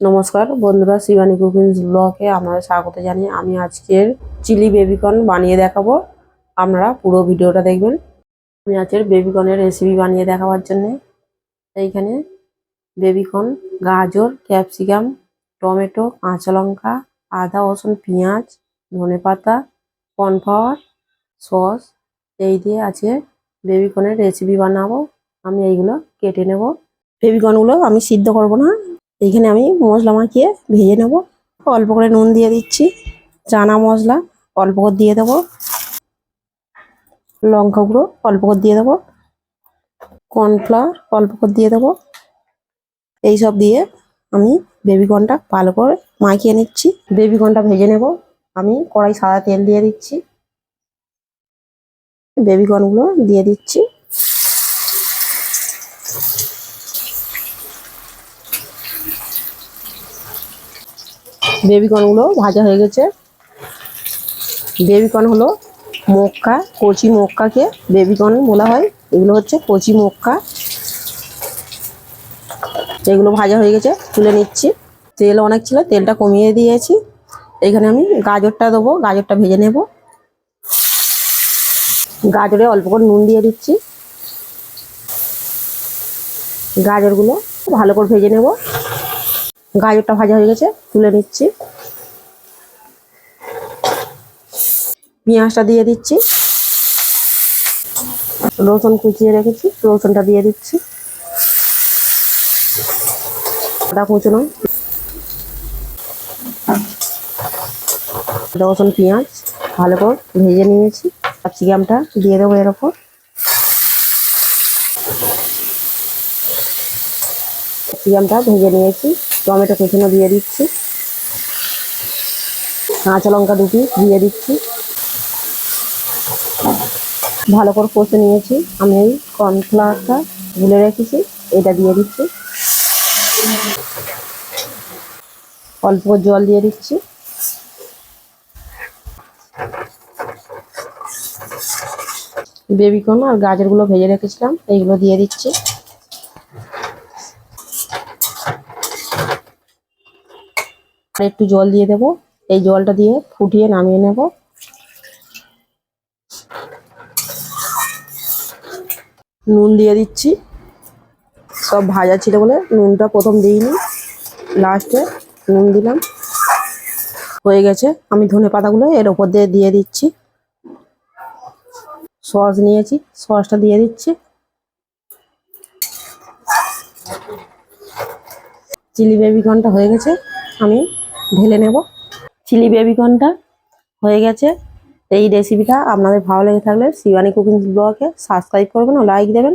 নমস্কার বন্ধুরা শিবানী কুকিংস ব্লগে আপনাদের স্বাগত জানিয়ে আমি আজকের চিলি বেবিকর্ন বানিয়ে দেখাবো। আপনারা পুরো ভিডিওটা দেখবেন। আমি আজকের বেবিকর্নের রেসিপি বানিয়ে দেখাবার জন্যে এইখানে বেবিকর্ন, গাজর, ক্যাপসিকাম, টমেটো, কাঁচা লঙ্কা, আদা, রসুন, পেঁয়াজ ধনেপাতা কর্নফ্লাওয়ার, সস এই দিয়ে আজকে বেবিকর্নের রেসিপি বানাবো। আমি এইগুলো কেটে নেব। বেবিকর্নগুলো আমি সিদ্ধ করব না। এইখানে আমি মশলা মাখিয়ে ভেজে নেব। অল্প করে নুন দিয়ে দিচ্ছি, চানা মশলা অল্প করে দিয়ে দেবো। লঙ্কা গুঁড়ো অল্প করে দিয়ে দেবো। কর্নফ্লাওয়ার অল্প করে দিয়ে দেবো। এইসব দিয়ে আমি বেবিকর্নটা ভালো করে মাখিয়ে নিচ্ছি। বেবিকর্নটা ভেজে নেব। আমি কড়াই সাদা তেল দিয়ে দিচ্ছি। বেবিকর্নগুলো দিয়ে দিচ্ছি। বেবিকর্নগুলো ভাজা হয়ে গেছে। বেবিকর্ন হলো মক্কা, কচি মক্কাকে বেবিকর্ন বলা হয়। এগুলো হচ্ছে কচি মক্কা। এগুলো ভাজা হয়ে গেছে, তুলে নিচ্ছি। তেল অনেক ছিল, তেলটা কমিয়ে দিয়েছি। এখানে আমি গাজরটা দেবো, গাজরটা ভেজে নেব। গাজরে অল্প করে নুন দিয়ে দিচ্ছি। গাজরগুলো ভালো করে ভেজে নেব। গাজরটা ভাজা হয়ে গেছে, তুলে নিচ্ছি। পেঁয়াজটা দিয়ে দিচ্ছি। রসুন কুচিয়ে রেখেছি, রসুনটা দিয়ে দিচ্ছি। আদা কুচনো। রসুন, পেঁয়াজ ভালো করে ভেজে নিয়েছি। ক্যাপসিকামটা দিয়ে দেবো এর ওপর। ক্যাপসিকামটা ভেজে নিয়েছি। টমেটো কুচনো দিয়ে দিচ্ছি। কাঁচা লঙ্কা দুটি দিয়ে দিচ্ছি। ভালো করে কষে নিয়েছি। আমি এই কর্নফ্লাওয়ারটা গুলে রেখেছি। এটা দিয়ে দিচ্ছি। অল্প জল দিয়ে দিচ্ছি। বেবিকর্ন আর গাজরগুলো ভেজে রেখেছিলাম, এইগুলো দিয়ে দিচ্ছি। একটু জল দিয়ে দেবো। এই জলটা দিয়ে ফুটিয়ে নামিয়ে নেব। নুন দিয়ে দিচ্ছি। সব ভাজা ছিল বলে নুনটা প্রথম দিইনি। লাস্টে নুন দিলাম। হয়ে গেছে। আমি ধনে পাতাগুলো এর ওপর দিয়ে দিয়ে দিচ্ছি। সস নিয়েছি। সসটা দিয়ে দিচ্ছি। চিলি বেবিকর্নটা হয়ে গেছে। আমি ঢেলে নেব। চিলি বেবিকনটা হয়ে গেছে। এই রেসিপিটা আপনাদের ভালো লেগে থাকলে শিবানী কুকিং ব্লগে সাবস্ক্রাইব করবেন ও লাইক দেবেন।